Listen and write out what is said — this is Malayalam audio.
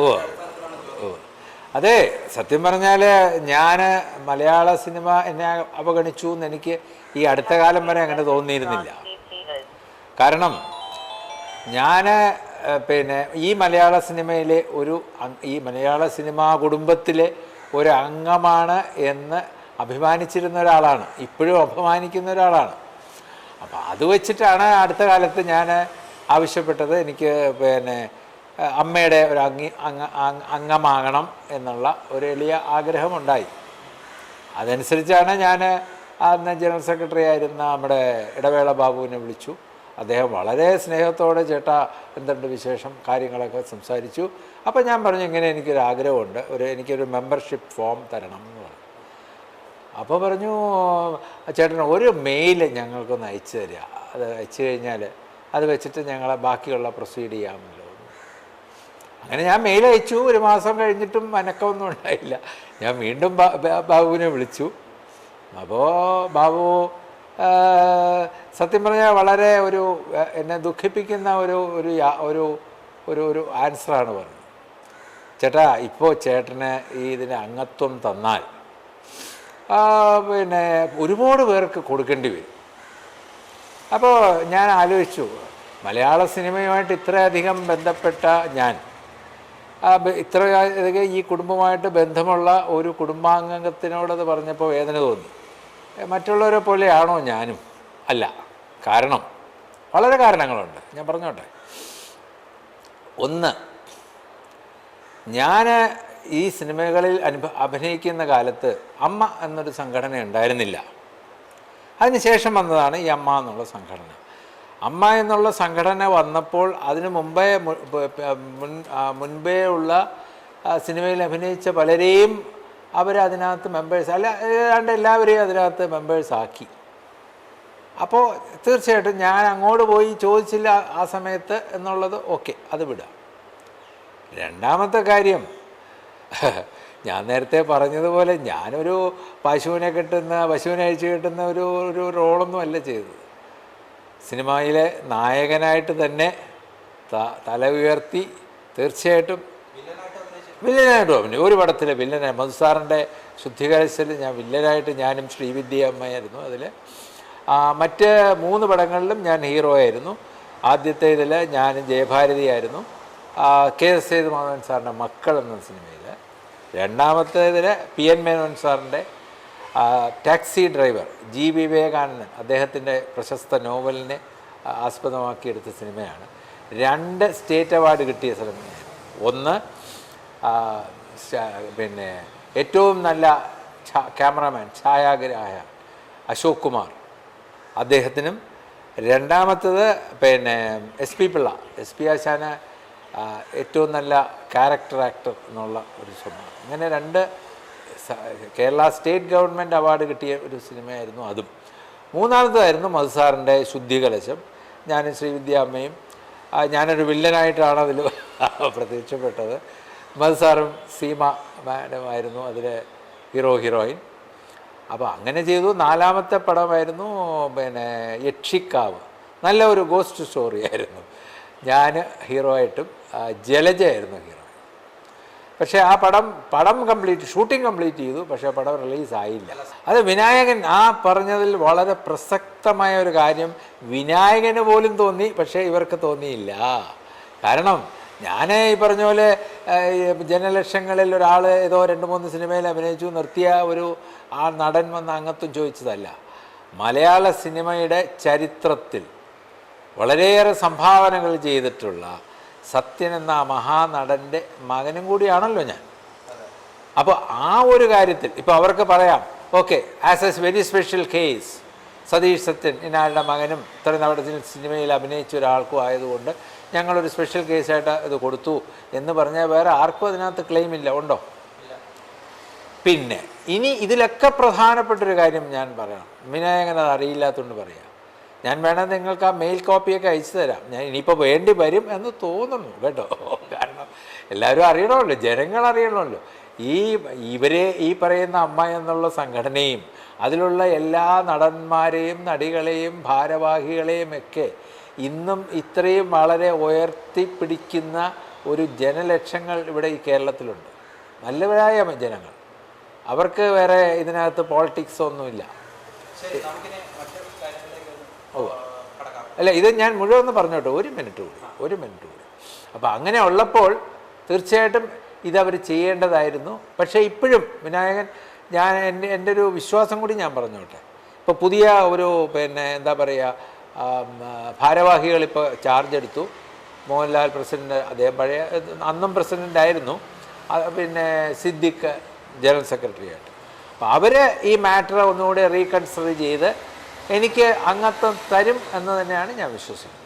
ഓ ഓ. അതെ സത്യം പറഞ്ഞാൽ ഞാൻ മലയാള സിനിമ എന്നെ അവഗണിച്ചു എന്ന് എനിക്ക് ഈ അടുത്ത കാലം വരെ അങ്ങനെ തോന്നിയിരുന്നില്ല. കാരണം ഞാൻ പിന്നെ ഈ മലയാള സിനിമയിലെ ഒരു ഈ മലയാള സിനിമാ കുടുംബത്തിലെ ഒരു അംഗമാണ് എന്ന് അഭിമാനിച്ചിരുന്ന ഒരാളാണ്. ഇപ്പോഴും അഭിമാനിക്കുന്ന ഒരാളാണ്. അപ്പോൾ അത് വെച്ചിട്ടാണ് അടുത്ത കാലത്ത് ഞാൻ ആവശ്യപ്പെട്ടത്. എനിക്ക് പിന്നെ അമ്മയുടെ ഒരു അംഗി അംഗ അംഗ- അംഗമാകണം എന്നുള്ള ഒരു എളിയ ആഗ്രഹമുണ്ടായി. അതനുസരിച്ചാണ് ഞാൻ അന്ന് ജനറൽ സെക്രട്ടറി ആയിരുന്ന നമ്മുടെ ഇടവേള ബാബുവിനെ വിളിച്ചു. അദ്ദേഹം വളരെ സ്നേഹത്തോടെ ചേട്ടാ എന്തുണ്ട് വിശേഷം? കാര്യങ്ങളൊക്കെ സംസാരിച്ചു. അപ്പോൾ ഞാൻ പറഞ്ഞു ഇങ്ങനെ എനിക്കൊരു ആഗ്രഹമുണ്ട്. ഒരു എനിക്കൊരു മെമ്പർഷിപ്പ് ഫോം തരണം എന്ന് പറഞ്ഞു. അപ്പോൾ പറഞ്ഞു ചേട്ടൻ ഒരു മെയിൽ ഞങ്ങൾക്കൊന്ന് അയച്ചു തരിക. അത് അയച്ചു കഴിഞ്ഞാൽ അത് വെച്ചിട്ട് ഞങ്ങളെ ബാക്കിയുള്ള പ്രൊസീഡ് ചെയ്യാമല്ലോ. അങ്ങനെ ഞാൻ മെയിൽ അയച്ചു. ഒരു മാസം കഴിഞ്ഞിട്ടും അനക്കമൊന്നും ഉണ്ടായില്ല. ഞാൻ വീണ്ടും ബാബുവിനെ വിളിച്ചു. അപ്പോൾ ബാബു സത്യം പറഞ്ഞാൽ വളരെ ഒരു എന്നെ ദുഃഖിപ്പിക്കുന്ന ഒരു ഒരു ഒരു ഒരു ഒരു ആൻസറാണ് പറഞ്ഞത്. ചേട്ടാ ഇപ്പോൾ ചേട്ടന് ഈ ഇതിന് അംഗത്വം തന്നാൽ പിന്നെ ഒരുപാട് പേർക്ക് കൊടുക്കേണ്ടി വരും. അപ്പോൾ ഞാൻ ആലോചിച്ചു മലയാള സിനിമയുമായിട്ട് ഇത്രയധികം ബന്ധപ്പെട്ട ഞാൻ ഇത്ര ഈ കുടുംബമായിട്ട് ബന്ധമുള്ള ഒരു കുടുംബാംഗത്തിനോടത് പറഞ്ഞപ്പോൾ വേദന തോന്നി. മറ്റുള്ളവരെ പോലെയാണോ ഞാനും? അല്ല കാരണം വളരെ കാരണങ്ങളുണ്ട്. ഞാൻ പറഞ്ഞോട്ടെ. ഒന്ന് ഞാൻ ഈ സിനിമകളിൽ അനുഭ അഭിനയിക്കുന്ന കാലത്ത് അമ്മ എന്നൊരു സംഘടന ഉണ്ടായിരുന്നില്ല. അതിനുശേഷം വന്നതാണ് ഈ അമ്മ എന്നുള്ള സംഘടന. അമ്മ എന്നുള്ള സംഘടന വന്നപ്പോൾ അതിനു മുമ്പേ മുൻപേ ഉള്ള സിനിമയിൽ അഭിനയിച്ച പലരെയും അവർ അതിനകത്ത് മെമ്പേഴ്സ് അല്ല ഏതാണ്ട് എല്ലാവരെയും അതിനകത്ത് മെമ്പേഴ്സ് ആക്കി. അപ്പോൾ തീർച്ചയായിട്ടും ഞാൻ അങ്ങോട്ട് പോയി ചോദിച്ചില്ല ആ സമയത്ത് എന്നുള്ളത് ഓക്കെ അത് വിടാം. രണ്ടാമത്തെ കാര്യം ഞാൻ നേരത്തെ പറഞ്ഞതുപോലെ ഞാനൊരു പശുവിനെ കിട്ടുന്ന പശുവിനെ അഴിച്ചു കിട്ടുന്ന ഒരു ഒരു റോളൊന്നും അല്ല ചെയ്തത്. സിനിമയിലെ നായകനായിട്ട് തന്നെ തല ഉയർത്തി തീർച്ചയായിട്ടും വില്ലനായിട്ട് അഭിനയിച്ചു. ഒരു പടത്തിലെ വില്ലനായി. മധുസാറിന്റെ ശുദ്ധികരസിൽ ഞാൻ വില്ലനായിട്ട് ഞാനും ശ്രീവിദ്യ അമ്മയായിരുന്നു അതിൽ മറ്റ് മൂന്ന് പടങ്ങളിലും ഞാൻ ഹീറോ ആയിരുന്നു ആദ്യത്തെ ഇതിൽ ഞാനും ജയഭാരതിയായിരുന്നു. കെ എസ് സേതുമാധവൻ സാറിന്റെ മക്കൾ എന്ന സിനിമയിൽ രണ്ടാമത്തേതിൽ പി എൻ മേനോൻ സാറിന്റെ ടാക്സി ഡ്രൈവർ ജി. വിവേകാനന്ദൻ അദ്ദേഹത്തിന്റെ പ്രശസ്ത നോവലിനെ ആസ്പദമാക്കിയെടുത്ത സിനിമയാണ്. രണ്ട് സ്റ്റേറ്റ് അവാർഡ് കിട്ടിയ സിനിമയാണ് ഒന്ന് പിന്നെ ഏറ്റവും നല്ല ക്യാമറമാൻ ഛായാഗ്രാഹ അശോക് കുമാർ. അദ്ദേഹത്തിനും രണ്ടാമത്തത് പിന്നെ S P Pillai. S P ആശാന ഏറ്റവും നല്ല ക്യാരക്ടർ ആക്ടർ എന്നുള്ള ഒരു സ്വഭാവം അങ്ങനെ രണ്ട് കേരള സ്റ്റേറ്റ് ഗവൺമെന്റ് അവാർഡ് കിട്ടിയ ഒരു സിനിമയായിരുന്നു അതും. മൂന്നാമതായിരുന്നു മധുസാറിന്റെ ശുദ്ധികലശം. ഞാനും ശ്രീവിദ്യ അമ്മയും ആ, ഞാനൊരു വില്ലനായിട്ടാണ് അതിൽ പ്രത്യക്ഷപ്പെട്ടത്. മധുസാറും സീമ മാഡമായിരുന്നു അതിലെ ഹീറോ ഹീറോയിൻ. അപ്പോൾ അങ്ങനെ ചെയ്തു. നാലാമത്തെ പടമായിരുന്നു പിന്നെ യക്ഷിക്കാവ്. നല്ല ഒരു ഗോസ്റ്റ് സ്റ്റോറി ആയിരുന്നു. ഞാൻ ഹീറോ ആയിട്ടും ജലജയായിരുന്നു ഹീറോ. പക്ഷേ ആ പടം പടം കംപ്ലീറ്റ് ഷൂട്ടിംഗ് കംപ്ലീറ്റ് ചെയ്തു പക്ഷേ പടം റിലീസായില്ല. അത് വിനായകൻ ആ പറഞ്ഞതിൽ വളരെ പ്രസക്തമായ ഒരു കാര്യം വിനായകന് പോലും തോന്നി പക്ഷേ ഇവർക്ക് തോന്നിയില്ല. കാരണം ഞാൻ ഈ പറഞ്ഞ പോലെ ജനലക്ഷങ്ങളിൽ ഒരാൾ ഏതോ രണ്ട് മൂന്ന് സിനിമയിൽ അഭിനയിച്ചു നിർത്തിയ ഒരു ആ നടൻ വന്ന അംഗത്വം ചോദിച്ചതല്ല. മലയാള സിനിമയുടെ ചരിത്രത്തിൽ വളരെയേറെ സംഭാവനകൾ ചെയ്തിട്ടുള്ള സത്യൻ എന്ന മഹാനടന്റെ മകനും കൂടിയാണല്ലോ ഞാൻ. അപ്പോൾ ആ ഒരു കാര്യത്തിൽ ഇപ്പോൾ അവർക്ക് പറയാം okay as S very special case Satish Sathyan ഇന്നാളുടെ മകനും ഇത്ര നടത്തിൽ സിനിമയിൽ അഭിനയിച്ച ഒരാൾക്കും ആയതുകൊണ്ട് ഞങ്ങളൊരു സ്പെഷ്യൽ കേസായിട്ട് ഇത് കൊടുത്തു എന്ന് പറഞ്ഞാൽ വേറെ ആർക്കും അതിനകത്ത് ക്ലെയിം ഇല്ല ഉണ്ടോ? പിന്നെ ഇനി ഇതിലൊക്കെ പ്രധാനപ്പെട്ടൊരു കാര്യം ഞാൻ പറയണം. വിനായകൻ അത് അറിയില്ലാത്തതുകൊണ്ട് പറയാം. ഞാൻ വേണം നിങ്ങൾക്ക് ആ മെയിൽ കോപ്പിയൊക്കെ അയച്ചു തരാം. ഞാൻ ഇനിയിപ്പോൾ വേണ്ടി വരും എന്ന് തോന്നുന്നു കേട്ടോ. കാരണം എല്ലാവരും അറിയണമല്ലോ ജനങ്ങൾ അറിയണമല്ലോ. ഈ ഇവരെ ഈ പറയുന്ന അമ്മ എന്നുള്ള സംഘടനയും അതിലുള്ള എല്ലാ നടന്മാരെയും നടികളെയും ഭാരവാഹികളെയും ഒക്കെ ഇന്നും ഇത്രയും വളരെ ഉയർത്തിപ്പിടിക്കുന്ന ഒരു ജനലക്ഷങ്ങൾ ഇവിടെ ഈ കേരളത്തിലുണ്ട്. നല്ലവരായ ജനങ്ങൾ. അവർക്ക് വേറെ ഇതിനകത്ത് പോളിറ്റിക്സ് ഒന്നുമില്ല. അല്ല ഇത് ഞാൻ മുഴുവൻ ഒന്ന് പറഞ്ഞോട്ടെ. ഒരു മിനിറ്റ് കൂടി ഒരു മിനിറ്റ് കൂടി. അപ്പോൾ അങ്ങനെ ഉള്ളപ്പോൾ തീർച്ചയായിട്ടും ഇതവർ ചെയ്യേണ്ടതായിരുന്നു. പക്ഷേ ഇപ്പോഴും വിനായകൻ ഞാൻ എന്റെ എന്റെ ഒരു വിശ്വാസം കൂടി ഞാൻ പറഞ്ഞോട്ടെ. ഇപ്പോൾ പുതിയ ഒരു പിന്നെ എന്താ പറയുക ഭാരവാഹികൾ ഇപ്പോൾ ചാർജ് എടുത്തു. മോഹൻലാൽ പ്രസിഡന്റ് അദ്ദേഹം പഴയ അന്നും പ്രസിഡന്റ് ആയിരുന്നു. പിന്നെ സിദ്ദിഖ് ജനറൽ സെക്രട്ടറി ആയിട്ട്. അപ്പോൾ അവർ ഈ മാറ്റർ ഒന്നുകൂടി റീകൺസിഡർ ചെയ്ത് എനിക്ക് അംഗത്വം തരും എന്ന് തന്നെയാണ് ഞാൻ വിശ്വസിക്കുന്നത്.